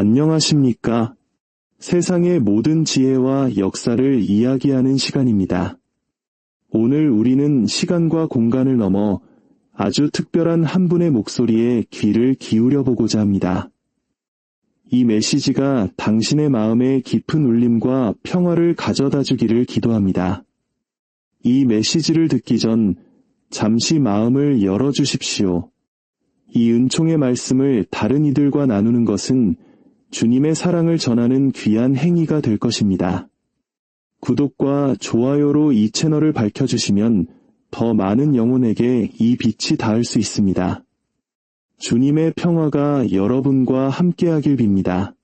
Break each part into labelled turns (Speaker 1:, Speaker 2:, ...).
Speaker 1: 안녕하십니까? 세상의 모든 지혜와 역사를 이야기하는 시간입니다. 오늘 우리는 시간과 공간을 넘어 아주 특별한 한 분의 목소리에 귀를 기울여 보고자 합니다. 이 메시지가 당신의 마음에 깊은 울림과 평화를 가져다 주기를 기도합니다. 이 메시지를 듣기 전 잠시 마음을 열어 주십시오. 이 은총의 말씀을 다른 이들과 나누는 것은 주님의 사랑을 전하는 귀한 행위가 될 것입니다. 구독과 좋아요로 이 채널을 밝혀주시면 더 많은 영혼에게 이 빛이 닿을 수 있습니다. 주님의 평화가 여러분과 함께하길 빕니다.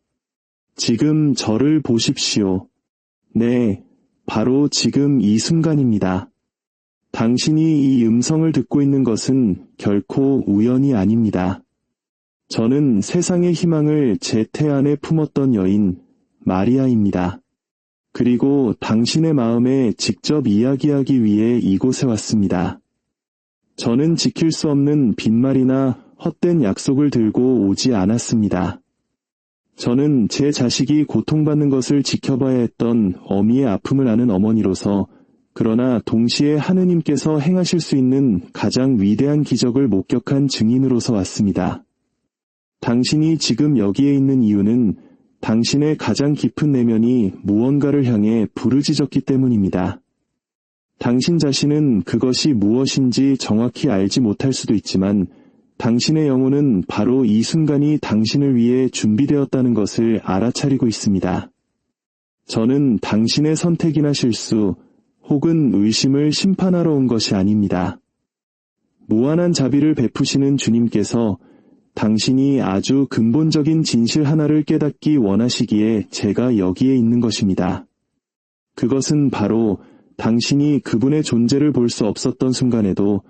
Speaker 1: 지금 저를 보십시오. 네, 바로 지금 이 순간입니다. 당신이 이 음성을 듣고 있는 것은 결코 우연이 아닙니다. 저는 세상의 희망을 제 태 안에 품었던 여인, 마리아입니다. 그리고 당신의 마음에 직접 이야기하기 위해 이곳에 왔습니다. 저는 지킬 수 없는 빈말이나 헛된 약속을 들고 오지 않았습니다. 저는 제 자식이 고통받는 것을 지켜봐야 했던 어미의 아픔을 아는 어머니로서 그러나 동시에 하느님께서 행하실 수 있는 가장 위대한 기적을 목격한 증인으로서 왔습니다. 당신이 지금 여기에 있는 이유는 당신의 가장 깊은 내면이 무언가를 향해 부르짖었기 때문입니다. 당신 자신은 그것이 무엇인지 정확히 알지 못할 수도 있지만 당신의 영혼은 바로 이 순간이 당신을 위해 준비되었다는 것을 알아차리고 있습니다. 저는 당신의 선택이나 실수 혹은 의심을 심판하러 온 것이 아닙니다. 무한한 자비를 베푸시는 주님께서 당신이 아주 근본적인 진실 하나를 깨닫기 원하시기에 제가 여기에 있는 것입니다. 그것은 바로 당신이 그분의 존재를 볼 수 없었던 순간에도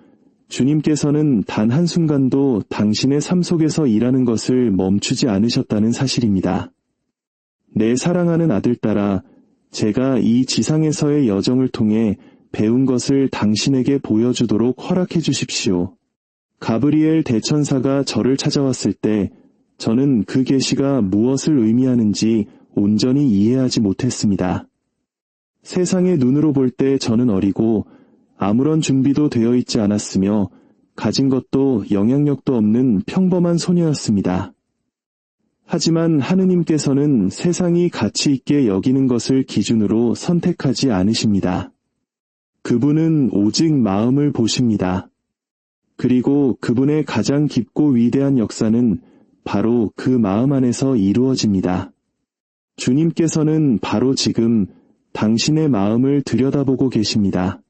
Speaker 1: 주님께서는 단 한순간도 당신의 삶 속에서 일하는 것을 멈추지 않으셨다는 사실입니다. 내 사랑하는 아들 따라 제가 이 지상에서의 여정을 통해 배운 것을 당신에게 보여주도록 허락해 주십시오. 가브리엘 대천사가 저를 찾아왔을 때 저는 그 계시가 무엇을 의미하는지 온전히 이해하지 못했습니다. 세상의 눈으로 볼 때 저는 어리고 아무런 준비도 되어 있지 않았으며 가진 것도 영향력도 없는 평범한 소녀였습니다. 하지만 하느님께서는 세상이 가치 있게 여기는 것을 기준으로 선택하지 않으십니다. 그분은 오직 마음을 보십니다. 그리고 그분의 가장 깊고 위대한 역사는 바로 그 마음 안에서 이루어집니다. 주님께서는 바로 지금 당신의 마음을 들여다보고 계십니다.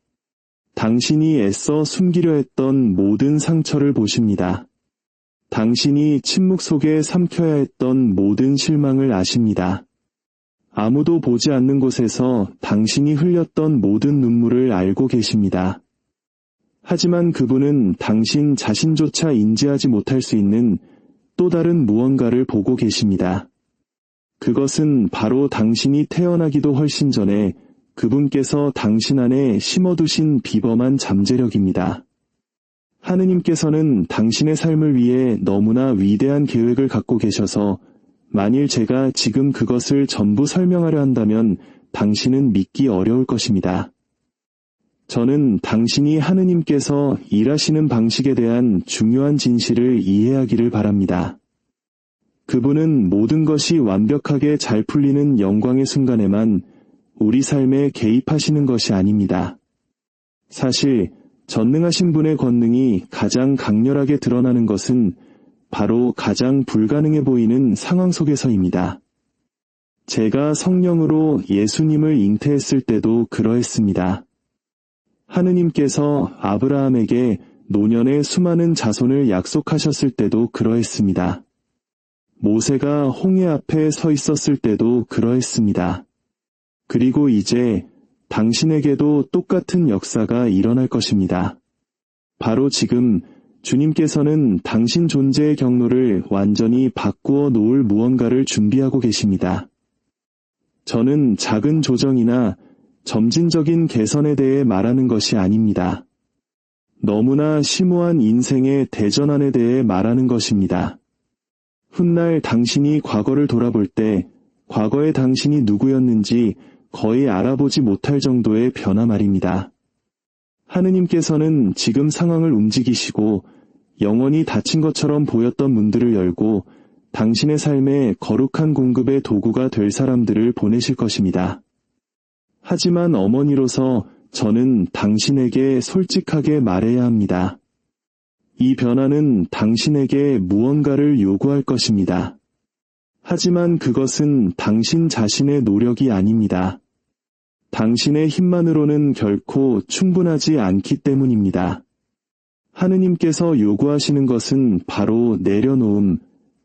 Speaker 1: 당신이 애써 숨기려 했던 모든 상처를 보십니다. 당신이 침묵 속에 삼켜야 했던 모든 실망을 아십니다. 아무도 보지 않는 곳에서 당신이 흘렸던 모든 눈물을 알고 계십니다. 하지만 그분은 당신 자신조차 인지하지 못할 수 있는 또 다른 무언가를 보고 계십니다. 그것은 바로 당신이 태어나기도 훨씬 전에 그분께서 당신 안에 심어두신 비범한 잠재력입니다. 하느님께서는 당신의 삶을 위해 너무나 위대한 계획을 갖고 계셔서 만일 제가 지금 그것을 전부 설명하려 한다면 당신은 믿기 어려울 것입니다. 저는 당신이 하느님께서 일하시는 방식에 대한 중요한 진실을 이해하기를 바랍니다. 그분은 모든 것이 완벽하게 잘 풀리는 영광의 순간에만 우리 삶에 개입하시는 것이 아닙니다. 사실 전능하신 분의 권능이 가장 강렬하게 드러나는 것은 바로 가장 불가능해 보이는 상황 속에서입니다. 제가 성령으로 예수님을 잉태했을 때도 그러했습니다. 하느님께서 아브라함에게 노년의 수많은 자손을 약속하셨을 때도 그러했습니다. 모세가 홍해 앞에 서 있었을 때도 그러했습니다. 그리고 이제 당신에게도 똑같은 역사가 일어날 것입니다. 바로 지금 주님께서는 당신 존재의 경로를 완전히 바꾸어 놓을 무언가를 준비하고 계십니다. 저는 작은 조정이나 점진적인 개선에 대해 말하는 것이 아닙니다. 너무나 심오한 인생의 대전환에 대해 말하는 것입니다. 훗날 당신이 과거를 돌아볼 때 과거의 당신이 누구였는지 거의 알아보지 못할 정도의 변화 말입니다. 하느님께서는 지금 상황을 움직이시고 영원히 닫힌 것처럼 보였던 문들을 열고 당신의 삶에 거룩한 공급의 도구가 될 사람들을 보내실 것입니다. 하지만 어머니로서 저는 당신에게 솔직하게 말해야 합니다. 이 변화는 당신에게 무언가를 요구할 것입니다. 하지만 그것은 당신 자신의 노력이 아닙니다. 당신의 힘만으로는 결코 충분하지 않기 때문입니다. 하느님께서 요구하시는 것은 바로 내려놓음,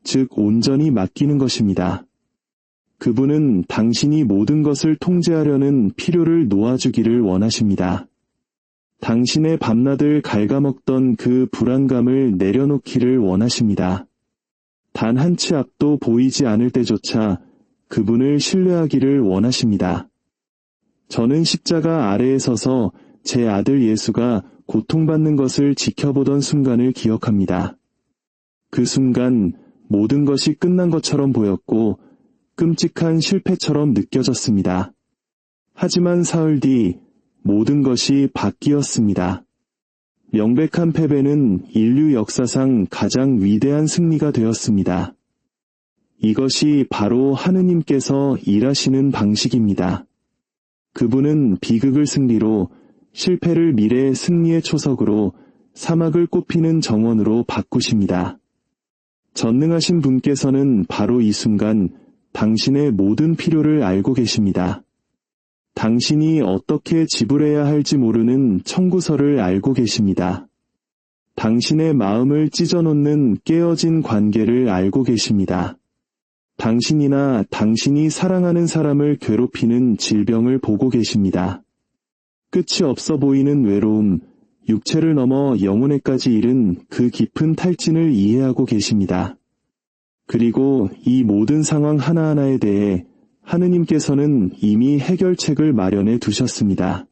Speaker 1: 즉 온전히 맡기는 것입니다. 그분은 당신이 모든 것을 통제하려는 필요를 놓아주기를 원하십니다. 당신의 밤낮을 갉아먹던 그 불안감을 내려놓기를 원하십니다. 단 한 치 앞도 보이지 않을 때조차 그분을 신뢰하기를 원하십니다. 저는 십자가 아래에 서서 제 아들 예수가 고통받는 것을 지켜보던 순간을 기억합니다. 그 순간 모든 것이 끝난 것처럼 보였고 끔찍한 실패처럼 느껴졌습니다. 하지만 사흘 뒤 모든 것이 바뀌었습니다. 명백한 패배는 인류 역사상 가장 위대한 승리가 되었습니다. 이것이 바로 하느님께서 일하시는 방식입니다. 그분은 비극을 승리로 실패를 미래의 승리의 초석으로 사막을 꽃피는 정원으로 바꾸십니다. 전능하신 분께서는 바로 이 순간 당신의 모든 필요를 알고 계십니다. 당신이 어떻게 지불해야 할지 모르는 청구서를 알고 계십니다. 당신의 마음을 찢어놓는 깨어진 관계를 알고 계십니다. 당신이나 당신이 사랑하는 사람을 괴롭히는 질병을 보고 계십니다. 끝이 없어 보이는 외로움, 육체를 넘어 영혼에까지 이른 그 깊은 탈진을 이해하고 계십니다. 그리고 이 모든 상황 하나하나에 대해 하느님께서는 이미 해결책을 마련해 두셨습니다.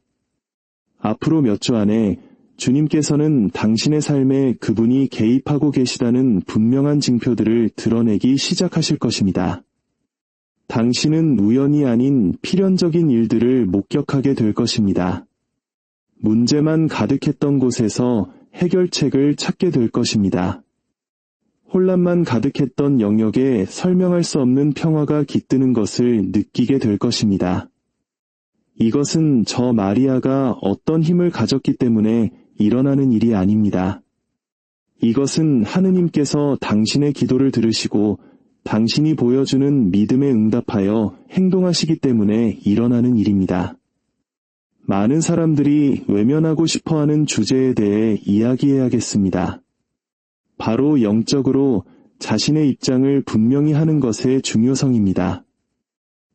Speaker 1: 앞으로 몇 주 안에 주님께서는 당신의 삶에 그분이 개입하고 계시다는 분명한 징표들을 드러내기 시작하실 것입니다. 당신은 우연이 아닌 필연적인 일들을 목격하게 될 것입니다. 문제만 가득했던 곳에서 해결책을 찾게 될 것입니다. 혼란만 가득했던 영역에 설명할 수 없는 평화가 깃드는 것을 느끼게 될 것입니다. 이것은 저 마리아가 어떤 힘을 가졌기 때문에 일어나는 일이 아닙니다. 이것은 하느님께서 당신의 기도를 들으시고 당신이 보여주는 믿음에 응답하여 행동하시기 때문에 일어나는 일입니다. 많은 사람들이 외면하고 싶어 하는 주제에 대해 이야기해야겠습니다. 바로 영적으로 자신의 입장을 분명히 하는 것의 중요성입니다.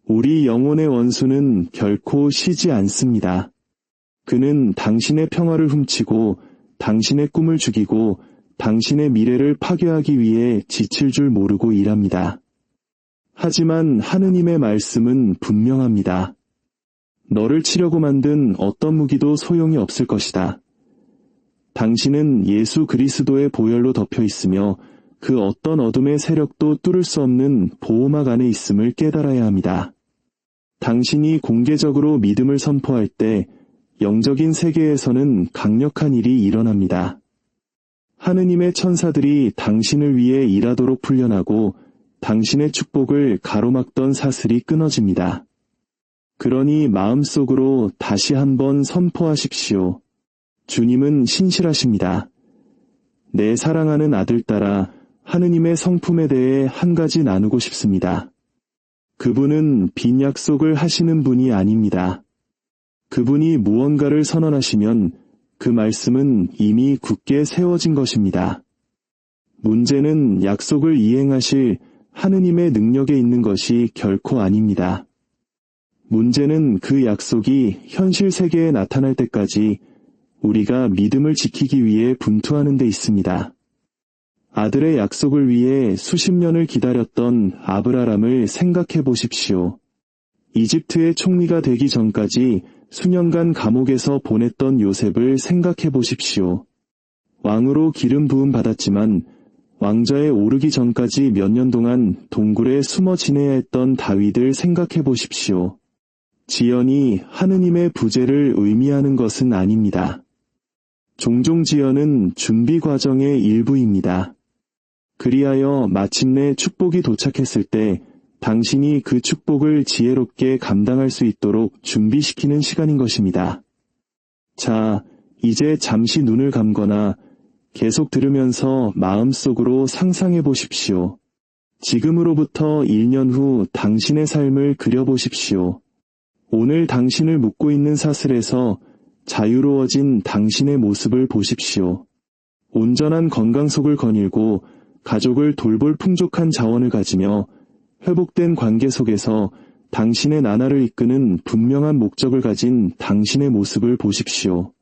Speaker 1: 우리 영혼의 원수는 결코 쉬지 않습니다. 그는 당신의 평화를 훔치고 당신의 꿈을 죽이고 당신의 미래를 파괴하기 위해 지칠 줄 모르고 일합니다. 하지만 하느님의 말씀은 분명합니다. 너를 치려고 만든 어떤 무기도 소용이 없을 것이다. 당신은 예수 그리스도의 보혈로 덮여 있으며 그 어떤 어둠의 세력도 뚫을 수 없는 보호막 안에 있음을 깨달아야 합니다. 당신이 공개적으로 믿음을 선포할 때 영적인 세계에서는 강력한 일이 일어납니다. 하느님의 천사들이 당신을 위해 일하도록 훈련하고 당신의 축복을 가로막던 사슬이 끊어집니다. 그러니 마음속으로 다시 한번 선포하십시오. 주님은 신실하십니다. 내 사랑하는 아들 따라 하느님의 성품에 대해 한 가지 나누고 싶습니다. 그분은 빈 약속을 하시는 분이 아닙니다. 그분이 무언가를 선언하시면 그 말씀은 이미 굳게 세워진 것입니다. 문제는 약속을 이행하실 하느님의 능력에 있는 것이 결코 아닙니다. 문제는 그 약속이 현실 세계에 나타날 때까지 우리가 믿음을 지키기 위해 분투하는 데 있습니다. 아들의 약속을 위해 수십 년을 기다렸던 아브라함을 생각해 보십시오. 이집트의 총리가 되기 전까지 수년간 감옥에서 보냈던 요셉을 생각해 보십시오. 왕으로 기름 부음 받았지만 왕좌에 오르기 전까지 몇 년 동안 동굴에 숨어 지내야 했던 다윗을 생각해 보십시오. 지연이 하느님의 부재를 의미하는 것은 아닙니다. 종종 지연은 준비 과정의 일부입니다. 그리하여 마침내 축복이 도착했을 때 당신이 그 축복을 지혜롭게 감당할 수 있도록 준비시키는 시간인 것입니다. 자, 이제 잠시 눈을 감거나 계속 들으면서 마음속으로 상상해 보십시오. 지금으로부터 1년 후 당신의 삶을 그려보십시오. 오늘 당신을 묶고 있는 사슬에서 자유로워진 당신의 모습을 보십시오. 온전한 건강 속을 거닐고 가족을 돌볼 풍족한 자원을 가지며 회복된 관계 속에서 당신의 나날을 이끄는 분명한 목적을 가진 당신의 모습을 보십시오.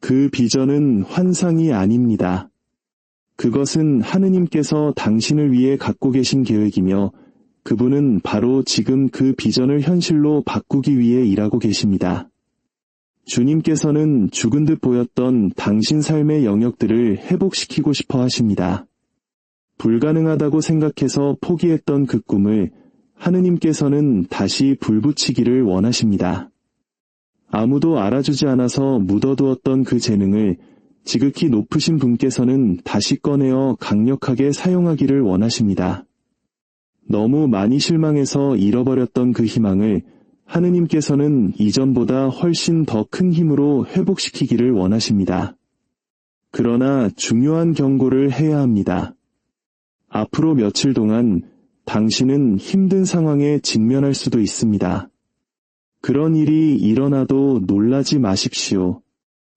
Speaker 1: 그 비전은 환상이 아닙니다. 그것은 하느님께서 당신을 위해 갖고 계신 계획이며 그분은 바로 지금 그 비전을 현실로 바꾸기 위해 일하고 계십니다. 주님께서는 죽은 듯 보였던 당신 삶의 영역들을 회복시키고 싶어 하십니다. 불가능하다고 생각해서 포기했던 그 꿈을 하느님께서는 다시 불붙이기를 원하십니다. 아무도 알아주지 않아서 묻어두었던 그 재능을 지극히 높으신 분께서는 다시 꺼내어 강력하게 사용하기를 원하십니다. 너무 많이 실망해서 잃어버렸던 그 희망을 하느님께서는 이전보다 훨씬 더 큰 힘으로 회복시키기를 원하십니다. 그러나 중요한 경고를 해야 합니다. 앞으로 며칠 동안 당신은 힘든 상황에 직면할 수도 있습니다. 그런 일이 일어나도 놀라지 마십시오.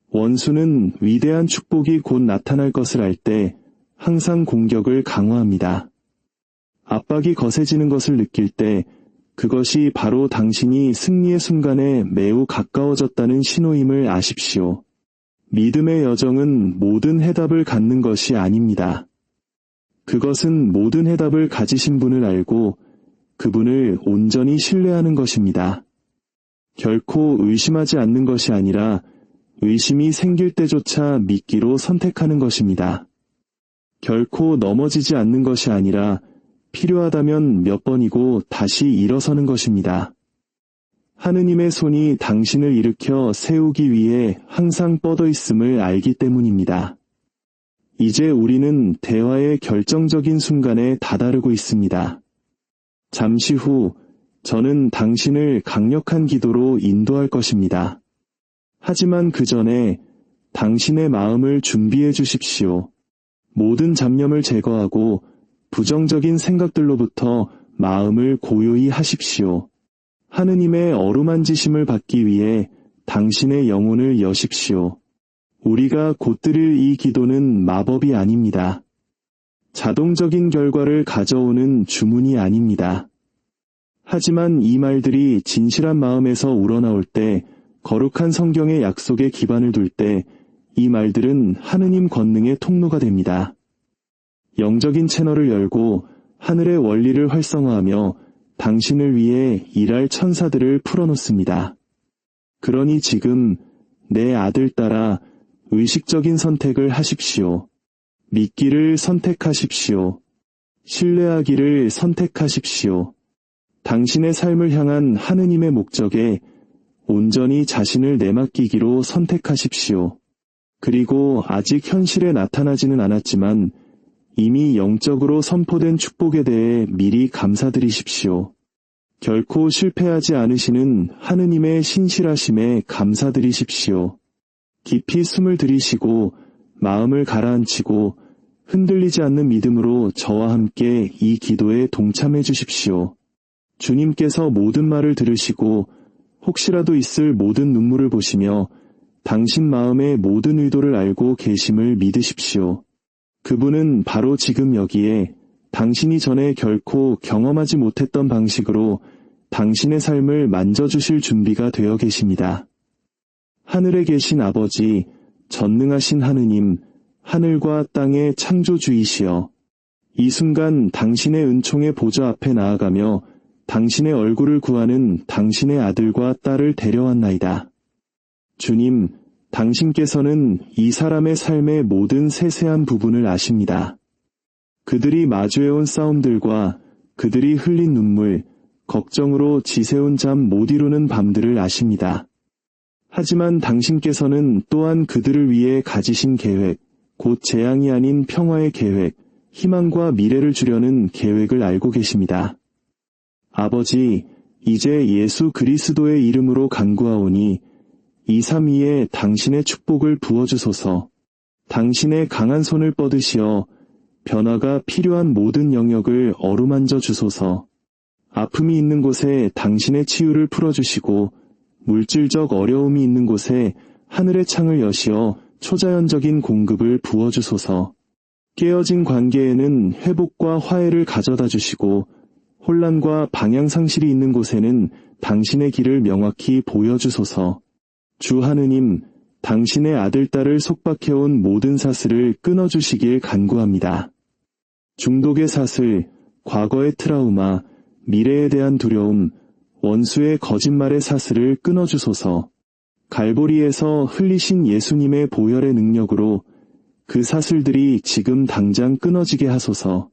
Speaker 1: 원수는 위대한 축복이 곧 나타날 것을 알 때 항상 공격을 강화합니다. 압박이 거세지는 것을 느낄 때 그것이 바로 당신이 승리의 순간에 매우 가까워졌다는 신호임을 아십시오. 믿음의 여정은 모든 해답을 갖는 것이 아닙니다. 그것은 모든 해답을 가지신 분을 알고 그분을 온전히 신뢰하는 것입니다. 결코 의심하지 않는 것이 아니라 의심이 생길 때조차 믿기로 선택하는 것입니다. 결코 넘어지지 않는 것이 아니라 필요하다면 몇 번이고 다시 일어서는 것입니다. 하느님의 손이 당신을 일으켜 세우기 위해 항상 뻗어 있음을 알기 때문입니다. 이제 우리는 대화의 결정적인 순간에 다다르고 있습니다. 잠시 후 저는 당신을 강력한 기도로 인도할 것입니다. 하지만 그 전에 당신의 마음을 준비해 주십시오. 모든 잡념을 제거하고 부정적인 생각들로부터 마음을 고요히 하십시오. 하느님의 어루만지심을 받기 위해 당신의 영혼을 여십시오. 우리가 곧 드릴 이 기도는 마법이 아닙니다. 자동적인 결과를 가져오는 주문이 아닙니다. 하지만 이 말들이 진실한 마음에서 우러나올 때, 거룩한 성경의 약속에 기반을 둘 때, 이 말들은 하느님 권능의 통로가 됩니다. 영적인 채널을 열고 하늘의 원리를 활성화하며 당신을 위해 일할 천사들을 풀어놓습니다. 그러니 지금 내 아들 따라 의식적인 선택을 하십시오. 믿기를 선택하십시오. 신뢰하기를 선택하십시오. 당신의 삶을 향한 하느님의 목적에 온전히 자신을 내맡기기로 선택하십시오. 그리고 아직 현실에 나타나지는 않았지만 이미 영적으로 선포된 축복에 대해 미리 감사드리십시오. 결코 실패하지 않으시는 하느님의 신실하심에 감사드리십시오. 깊이 숨을 들이시고 마음을 가라앉히고 흔들리지 않는 믿음으로 저와 함께 이 기도에 동참해 주십시오. 주님께서 모든 말을 들으시고 혹시라도 있을 모든 눈물을 보시며 당신 마음의 모든 의도를 알고 계심을 믿으십시오. 그분은 바로 지금 여기에 당신이 전에 결코 경험하지 못했던 방식으로 당신의 삶을 만져주실 준비가 되어 계십니다. 하늘에 계신 아버지, 전능하신 하느님, 하늘과 땅의 창조주이시여, 이 순간 당신의 은총의 보좌 앞에 나아가며 당신의 얼굴을 구하는 당신의 아들과 딸을 데려왔나이다. 주님, 당신께서는 이 사람의 삶의 모든 세세한 부분을 아십니다. 그들이 마주해온 싸움들과 그들이 흘린 눈물, 걱정으로 지새운 잠 못 이루는 밤들을 아십니다. 하지만 당신께서는 또한 그들을 위해 가지신 계획, 곧 재앙이 아닌 평화의 계획, 희망과 미래를 주려는 계획을 알고 계십니다. 아버지, 이제 예수 그리스도의 이름으로 간구하오니 2, 3, 2에 당신의 축복을 부어주소서. 당신의 강한 손을 뻗으시어 변화가 필요한 모든 영역을 어루만져 주소서. 아픔이 있는 곳에 당신의 치유를 풀어주시고 물질적 어려움이 있는 곳에 하늘의 창을 여시어 초자연적인 공급을 부어주소서. 깨어진 관계에는 회복과 화해를 가져다 주시고 혼란과 방향 상실이 있는 곳에는 당신의 길을 명확히 보여주소서. 주 하느님, 당신의 아들, 딸을 속박해온 모든 사슬을 끊어주시길 간구합니다. 중독의 사슬, 과거의 트라우마, 미래에 대한 두려움, 원수의 거짓말의 사슬을 끊어주소서. 갈보리에서 흘리신 예수님의 보혈의 능력으로 그 사슬들이 지금 당장 끊어지게 하소서.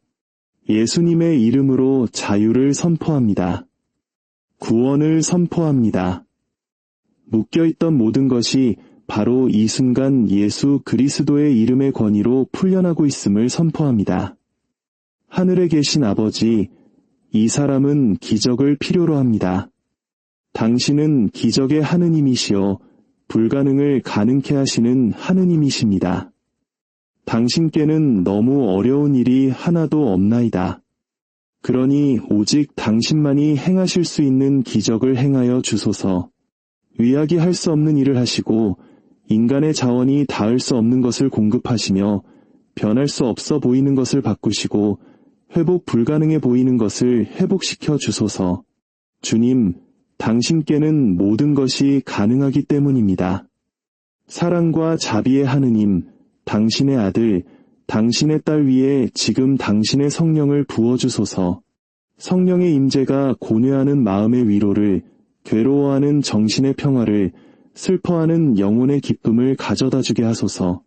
Speaker 1: 예수님의 이름으로 자유를 선포합니다. 구원을 선포합니다. 묶여있던 모든 것이 바로 이 순간 예수 그리스도의 이름의 권위로 풀려나고 있음을 선포합니다. 하늘에 계신 아버지, 이 사람은 기적을 필요로 합니다. 당신은 기적의 하느님이시여 불가능을 가능케 하시는 하느님이십니다. 당신께는 너무 어려운 일이 하나도 없나이다. 그러니 오직 당신만이 행하실 수 있는 기적을 행하여 주소서. 위하기 할수 없는 일을 하시고 인간의 자원이 닿을 수 없는 것을 공급하시며 변할 수 없어 보이는 것을 바꾸시고 회복 불가능해 보이는 것을 회복시켜 주소서. 주님, 당신께는 모든 것이 가능하기 때문입니다. 사랑과 자비의 하느님, 당신의 아들, 당신의 딸 위에 지금 당신의 성령을 부어주소서. 성령의 임재가 고뇌하는 마음의 위로를, 괴로워하는 정신의 평화를, 슬퍼하는 영혼의 기쁨을 가져다 주게 하소서.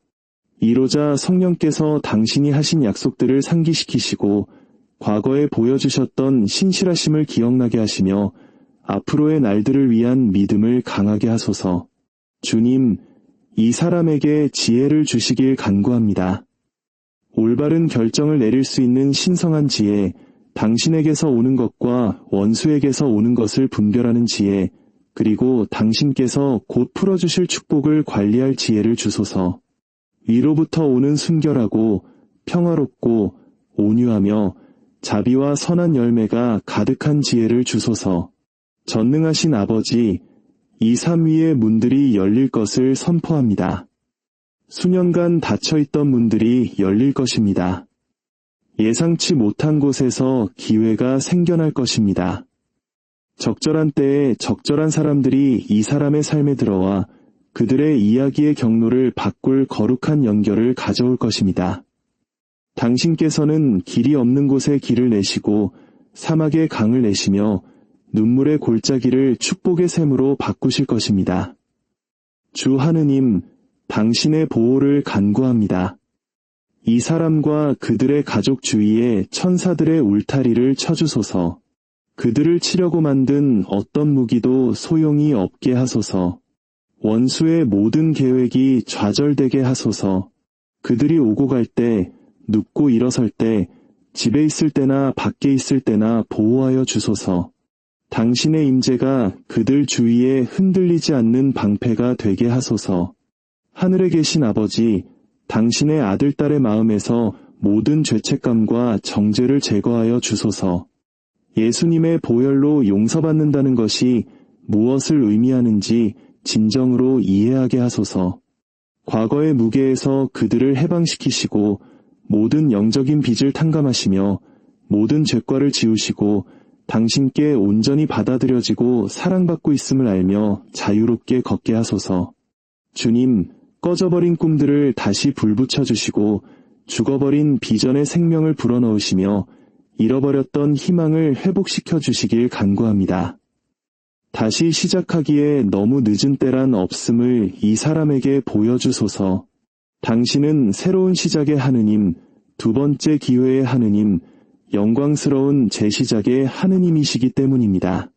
Speaker 1: 이로자 성령께서 당신이 하신 약속들을 상기시키시고 과거에 보여주셨던 신실하심을 기억나게 하시며 앞으로의 날들을 위한 믿음을 강하게 하소서. 주님, 이 사람에게 지혜를 주시길 간구합니다. 올바른 결정을 내릴 수 있는 신성한 지혜, 당신에게서 오는 것과 원수에게서 오는 것을 분별하는 지혜, 그리고 당신께서 곧 풀어주실 축복을 관리할 지혜를 주소서. 위로부터 오는 순결하고 평화롭고 온유하며 자비와 선한 열매가 가득한 지혜를 주소서. 전능하신 아버지, 이삶 위의 문들이 열릴 것을 선포합니다. 수년간 닫혀있던 문들이 열릴 것입니다. 예상치 못한 곳에서 기회가 생겨날 것입니다. 적절한 때에 적절한 사람들이 이 사람의 삶에 들어와 그들의 이야기의 경로를 바꿀 거룩한 연결을 가져올 것입니다. 당신께서는 길이 없는 곳에 길을 내시고 사막에 강을 내시며 눈물의 골짜기를 축복의 샘으로 바꾸실 것입니다. 주 하느님, 당신의 보호를 간구합니다. 이 사람과 그들의 가족 주위에 천사들의 울타리를 쳐주소서. 그들을 치려고 만든 어떤 무기도 소용이 없게 하소서. 원수의 모든 계획이 좌절되게 하소서. 그들이 오고 갈 때, 눕고 일어설 때, 집에 있을 때나 밖에 있을 때나 보호하여 주소서. 당신의 임재가 그들 주위에 흔들리지 않는 방패가 되게 하소서. 하늘에 계신 아버지, 당신의 아들, 딸의 마음에서 모든 죄책감과 정죄를 제거하여 주소서. 예수님의 보혈로 용서받는다는 것이 무엇을 의미하는지 진정으로 이해하게 하소서. 과거의 무게에서 그들을 해방시키시고 모든 영적인 빚을 탕감하시며 모든 죄과를 지우시고 당신께 온전히 받아들여지고 사랑받고 있음을 알며 자유롭게 걷게 하소서. 주님, 꺼져버린 꿈들을 다시 불붙여 주시고 죽어버린 비전의 생명을 불어넣으시며 잃어버렸던 희망을 회복시켜 주시길 간구합니다. 다시 시작하기에 너무 늦은 때란 없음을 이 사람에게 보여주소서. 당신은 새로운 시작의 하느님, 두 번째 기회의 하느님, 영광스러운 제시작의 하느님이시기 때문입니다.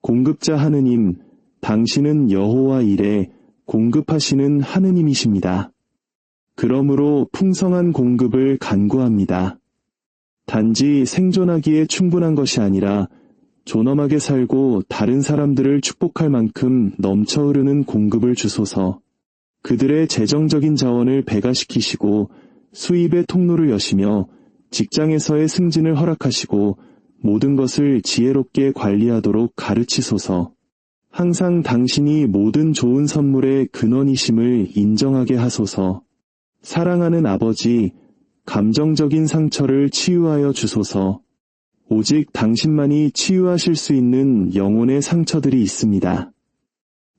Speaker 1: 공급자 하느님, 당신은 여호와 일에 공급하시는 하느님이십니다. 그러므로 풍성한 공급을 간구합니다. 단지 생존하기에 충분한 것이 아니라 존엄하게 살고 다른 사람들을 축복할 만큼 넘쳐 흐르는 공급을 주소서. 그들의 재정적인 자원을 배가시키시고 수입의 통로를 여시며 직장에서의 승진을 허락하시고 모든 것을 지혜롭게 관리하도록 가르치소서. 항상 당신이 모든 좋은 선물의 근원이심을 인정하게 하소서. 사랑하는 아버지, 감정적인 상처를 치유하여 주소서. 오직 당신만이 치유하실 수 있는 영혼의 상처들이 있습니다.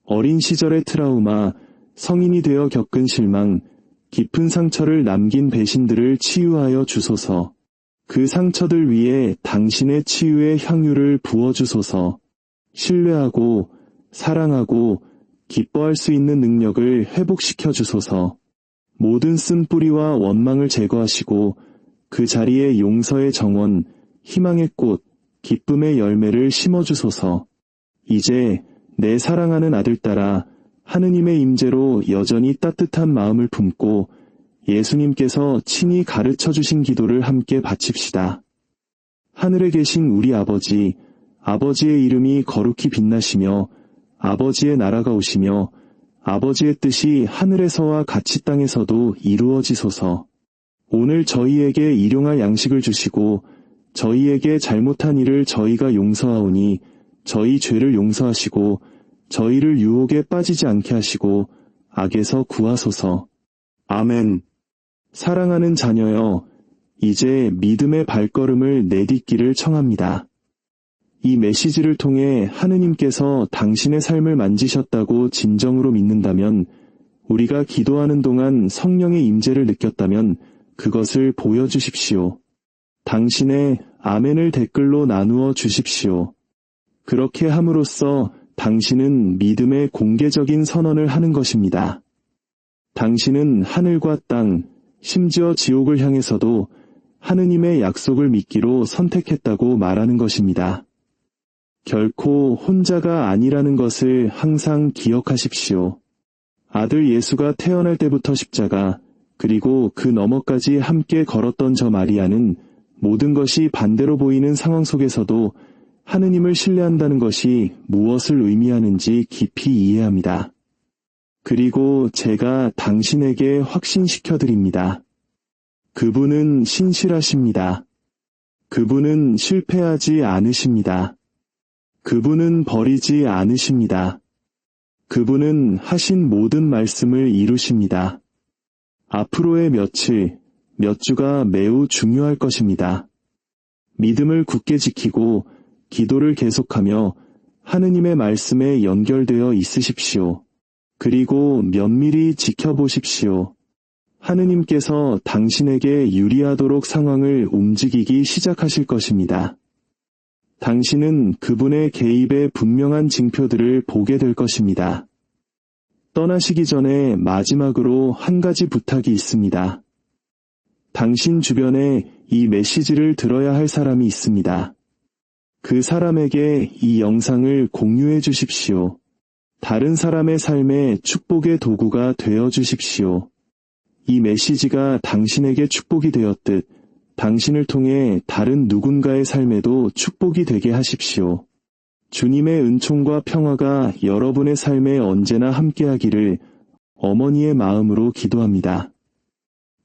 Speaker 1: 어린 시절의 트라우마, 성인이 되어 겪은 실망, 깊은 상처를 남긴 배신들을 치유하여 주소서. 그 상처들 위에 당신의 치유의 향유를 부어주소서. 신뢰하고, 사랑하고, 기뻐할 수 있는 능력을 회복시켜 주소서. 모든 쓴뿌리와 원망을 제거하시고, 그 자리에 용서의 정원, 희망의 꽃, 기쁨의 열매를 심어 주소서. 이제 내 사랑하는 아들 따라 하느님의 임재로 여전히 따뜻한 마음을 품고 예수님께서 친히 가르쳐 주신 기도를 함께 바칩시다. 하늘에 계신 우리 아버지, 아버지의 이름이 거룩히 빛나시며 아버지의 나라가 오시며 아버지의 뜻이 하늘에서와 같이 땅에서도 이루어지소서. 오늘 저희에게 일용할 양식을 주시고 저희에게 잘못한 일을 저희가 용서하오니 저희 죄를 용서하시고 저희를 유혹에 빠지지 않게 하시고 악에서 구하소서. 아멘. 사랑하는 자녀여, 이제 믿음의 발걸음을 내딛기를 청합니다. 이 메시지를 통해 하느님께서 당신의 삶을 만지셨다고 진정으로 믿는다면 우리가 기도하는 동안 성령의 임재를 느꼈다면 그것을 보여주십시오. 당신의 아멘을 댓글로 나누어 주십시오. 그렇게 함으로써 당신은 믿음의 공개적인 선언을 하는 것입니다. 당신은 하늘과 땅, 심지어 지옥을 향해서도 하느님의 약속을 믿기로 선택했다고 말하는 것입니다. 결코 혼자가 아니라는 것을 항상 기억하십시오. 아들 예수가 태어날 때부터 십자가, 그리고 그 너머까지 함께 걸었던 저 마리아는 모든 것이 반대로 보이는 상황 속에서도 하느님을 신뢰한다는 것이 무엇을 의미하는지 깊이 이해합니다. 그리고 제가 당신에게 확신시켜 드립니다. 그분은 신실하십니다. 그분은 실패하지 않으십니다. 그분은 버리지 않으십니다. 그분은 하신 모든 말씀을 이루십니다. 앞으로의 며칠, 몇 주가 매우 중요할 것입니다. 믿음을 굳게 지키고 기도를 계속하며 하느님의 말씀에 연결되어 있으십시오. 그리고 면밀히 지켜보십시오. 하느님께서 당신에게 유리하도록 상황을 움직이기 시작하실 것입니다. 당신은 그분의 개입의 분명한 징표들을 보게 될 것입니다. 떠나시기 전에 마지막으로 한 가지 부탁이 있습니다. 당신 주변에 이 메시지를 들어야 할 사람이 있습니다. 그 사람에게 이 영상을 공유해 주십시오. 다른 사람의 삶에 축복의 도구가 되어 주십시오. 이 메시지가 당신에게 축복이 되었듯 당신을 통해 다른 누군가의 삶에도 축복이 되게 하십시오. 주님의 은총과 평화가 여러분의 삶에 언제나 함께하기를 어머니의 마음으로 기도합니다.